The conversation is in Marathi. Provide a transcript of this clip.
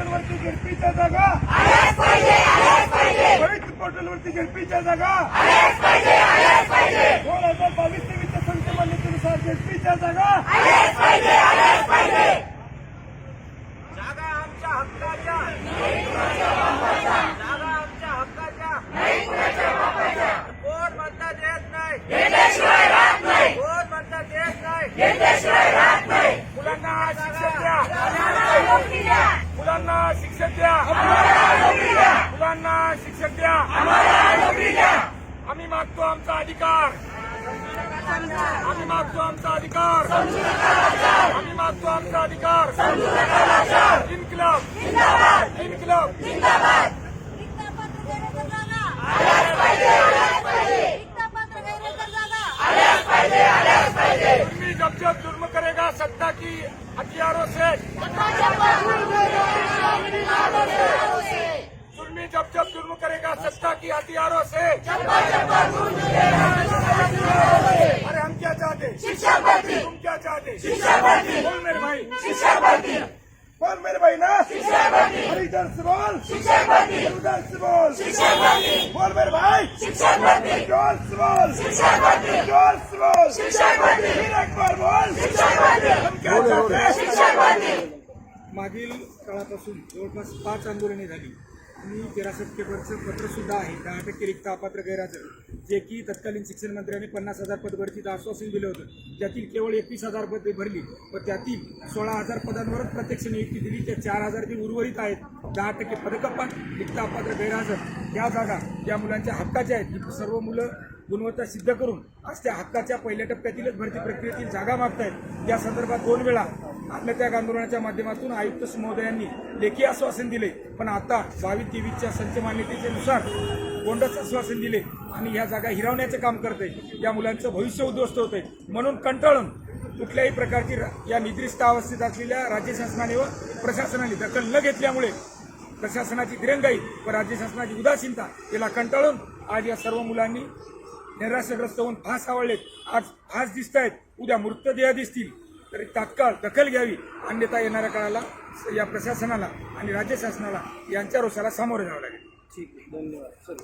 पोर्टलवरती झेडपीच्या जागा. पवित्र पोर्टलवरती झेडपीच्या जागा. दोन हजार बावीस तेवीसच्या संच मान्यतेनुसार जागा. जागा आमच्या हक्काच्या. जागा आमच्या हक्काच्या. कोण नाही. कोण नाही मुलांना शिक्षण द्या मुलांना शिक्षण द्या. मुलांना शिक्षण द्या. आम्ही मागतो आमचा अधिकार. आम्ही मागतो आमचा अधिकार. आम्ही मागतो आमचा अधिकार. इन्कलाब. इन्कलाब. तुम्ही जब जब जुर्म करेगा सत्ता की हथियारों से. जब जब जुर्म करेगा सत्ता की हथियारों से अरे हम क्या चाहते शिक्षा तुम क्या चाहते शिक्षा बोल मेरे भाई शिक्षा बोल मेरे भाई ना शिक्षा अरे इधर से बोल शिक्षा उधर से बोल शिक्षा बोल मेरे भाई शिक्षा ज़ोर से बोल शिक्षा ज़ोर से बोल शिक्षा फिर एक बार बोल शिक्षा हम क्या चाहते शिक्षा मागील काळापासून जवळपास पाच आंदोलने झाली आणि तेरा सप्टेंबरचं पत्र सुद्धा आहे. दहा टक्के रिक्त अपात्र गैरहजर जे की तत्कालीन शिक्षण मंत्र्यांनी पन्नास हजार पद भरतीचं आश्वासन दिलं होतं. त्यातील केवळ एकवीस हजार पदे भरली व त्यातील सोळा हजार पदांवरच प्रत्यक्ष नियुक्ती दिली. त्या चार हजार जे उर्वरित आहेत दहा टक्के पदकपात रिक्त अपात्र गैरहजर. या जागा या मुलांच्या हक्काच्या आहेत. ही सर्व मुलं गुणवत्ता सिद्ध करून आज त्या हक्काच्या पहिल्या टप्प्यातीलच भरती प्रक्रियेतील जागा मागतायत. या संदर्भात दोन वेळा आत्मत्याग आंदोलनाच्या माध्यमातून आयुक्त महोदयांनी लेखी आश्वासन दिले. पण आता बावीस तेवीसच्या संच मान्यतेनुसार आश्वासन दिले आणि या जागा हिरावण्याचं काम करते. या मुलांचं भविष्य उद्ध्वस्त होते. म्हणून कंटाळून कुठल्याही प्रकारची या निद्रिस्त अवस्थेत असलेल्या राज्य शासनाने व प्रशासनाने दखल न घेतल्यामुळे प्रशासनाची दिरंगाई व राज्य शासनाची उदासीनता याला कंटाळून आज या सर्व मुलांनी निराशाग्रस्त होऊन फास आवडलेत. आज फास दिसत आहेत उद्या मृतदेह दिसतील. तरी तात्काळ दखल घ्यावी. अन्यथा येणाऱ्या काळाला या प्रशासनाला आणि राज्य शासनाला यांच्या रोषाला सामोरे जावं लागेल. ठीक आहे. धन्यवाद. चल